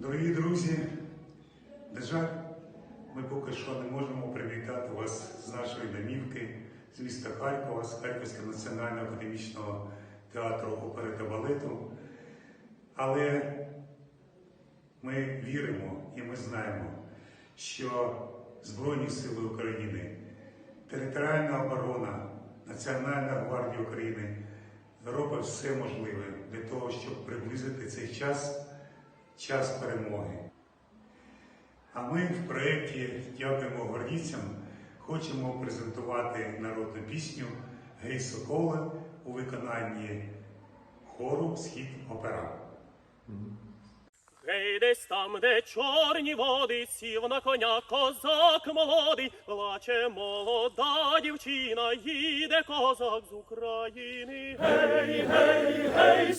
Дорогі друзі, на жаль, ми поки що не можемо привітати вас з нашої домівки, з міста Харкова, з Харківського національного академічного театру опери та балету. Але ми віримо і ми знаємо, що Збройні Сили України, територіальна оборона, Національна гвардія України робить все можливе для того, щоб приблизити цей час, час перемоги. А ми в проєкті Дякуємо гвардійцям хочемо презентувати народну пісню Гей Соколи у виконанні хору Схід Опера. Гей, десь там, де чорні води, сів на коня козак молодий, плаче молода дівчина, їде козак з України. Гей, гей, гей,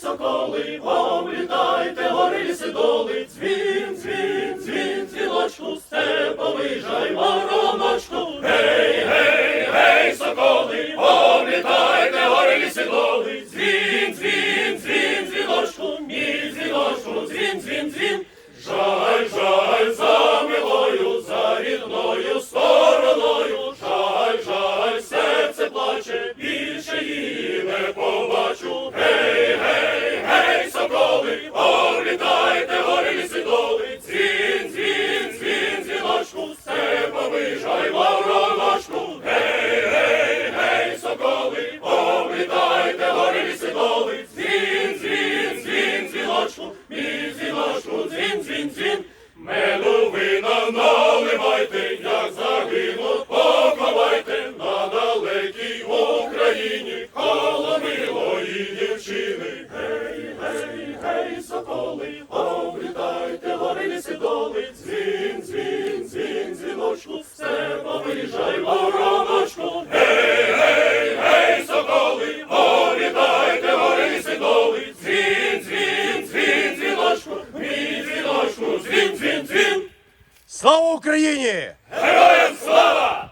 соколи, облітайте гори ліси доли, дзвін, дзвін, дзвін, дзвіночку, степовий жай, вороночку. Гей, гей, гей, соколи, облітайте гори ліси доли, дзвін, соколи, облітайте гори ліси доли, дзвін, дзвін, дзвін, дзвіночку, все повиїжджай, вороночку. Гей, гей, гей, соколи, облітайте гори ліси доли, дзвін, дзвін, дзвін, дзвіночку, мій дзвіночку, дзвін, дзвін, дзвін. Слава Україні! Героям слава!